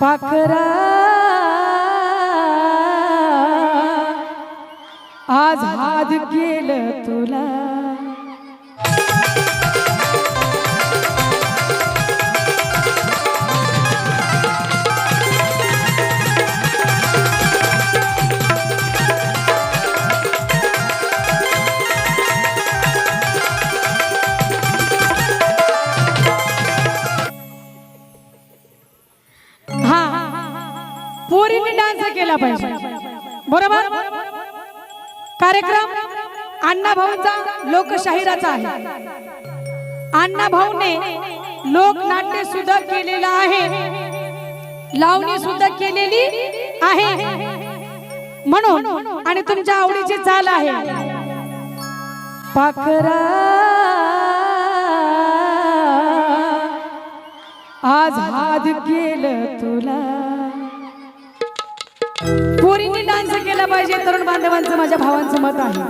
पाखरा. आज हात केलं तुला. केला पाहिजे. बरोबर? कार्यक्रम अण्णा भाऊंचा लोकशाहिराचा आहे. अण्णा भाऊने लोकनाट्य सुद्धा केलेलं आहे. लावणी सुद्धा केलेली आहे. म्हणून आणि तुमच्या आवडीची चाल आहे. पाखरा. आज हात केलं तुला. डान्स केला पाहिजे तरुण बांधवांचं माझ्या भावांचं मत आहे.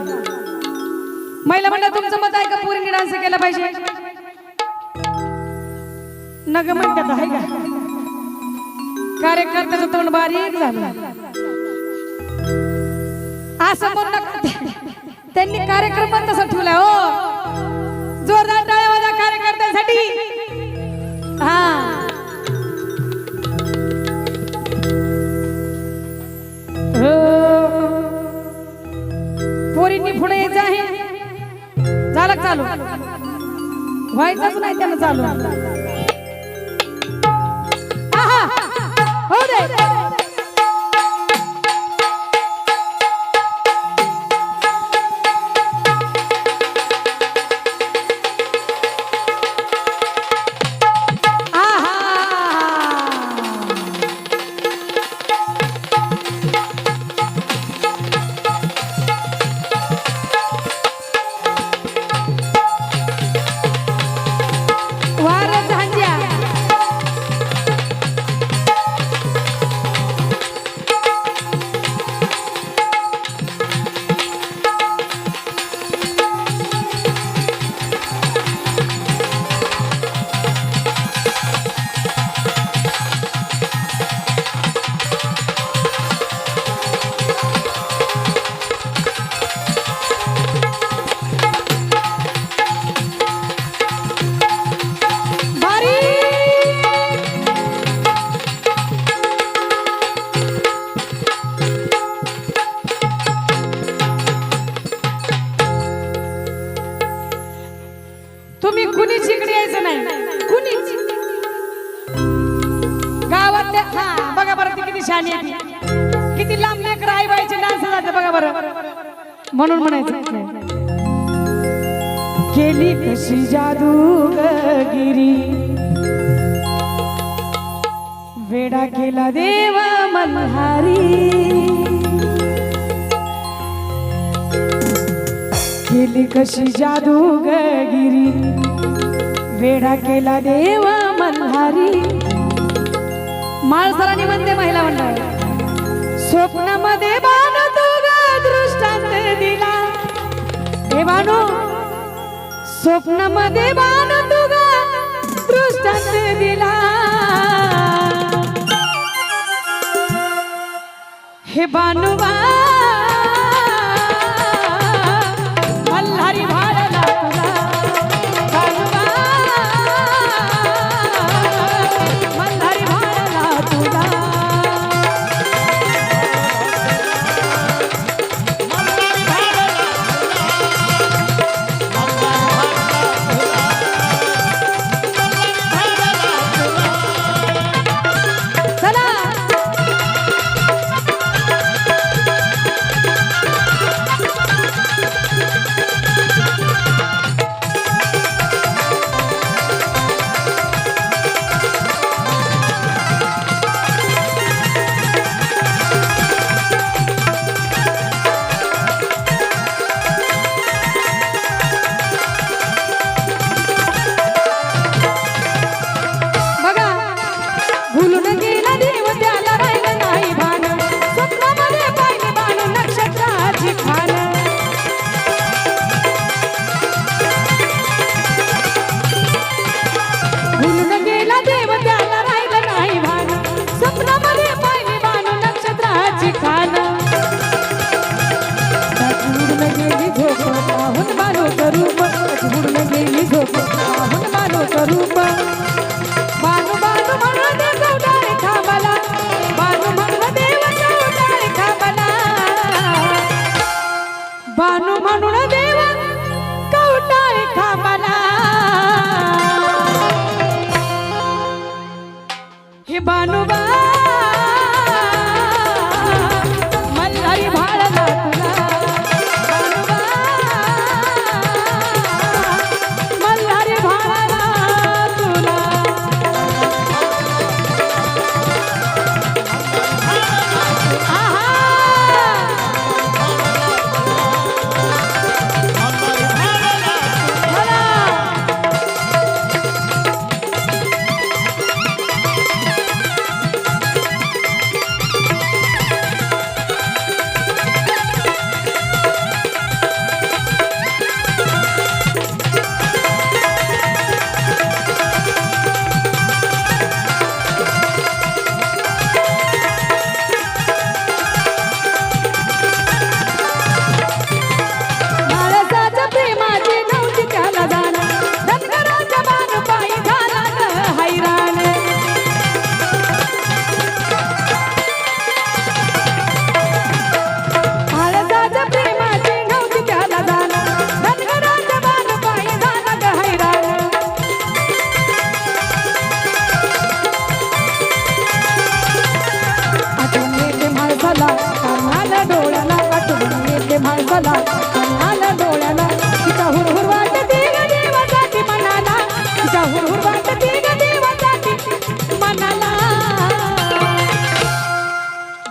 महिला म्हणलं तुमचं मत आहे का पोरींनी डान्स केला पाहिजे? नग म्हणतात आहे का? कार्यकर्त्याचं तोंड बारीक झालं. असं म्हणू त्यांनी कार्यक्रम पण तसा ठेवला हो. जोरदार टाळ्या कार्यकर्त्यांसाठी. हा. पुढे यायचं आहे झालं चालू? व्हायचंच नाही त्यानं चालू. हो दे म्हणून म्हणायचं. केली कशी जादू गिरी वेडा केला देव मल्हारी केली कशी जादू गिरी वेडा केला देव मल्हारी माळसरांनी म्हणते महिला मंडळ स्वप्नामध्ये बाण हे बाणू स्वप्नामध्ये बाण तू दृष्टांत दिला. हे बानुबा बानुबा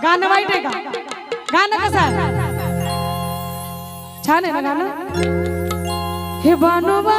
गाणं वाईट आहे छान आहे ना गाणं? हे बनवा